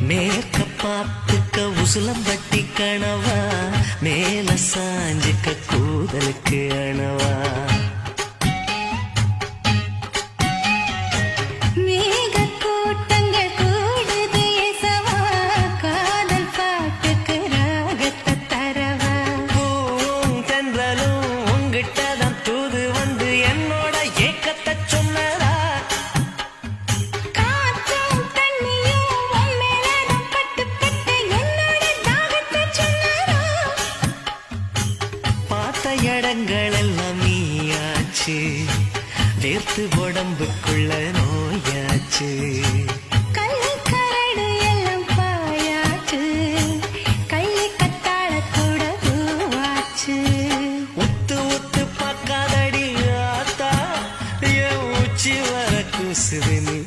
மேற்க பார்த்துக்க உசுலம் உசுலம்பட்டி கணவா மேல சாஞ்சுக்க கூதலுக்கு அணவா. பார்த்த இடங்கள் எல்லாம் நீயாச்சு வேர்த்து உடம்புக்குள்ள நோயாச்சு சிவனி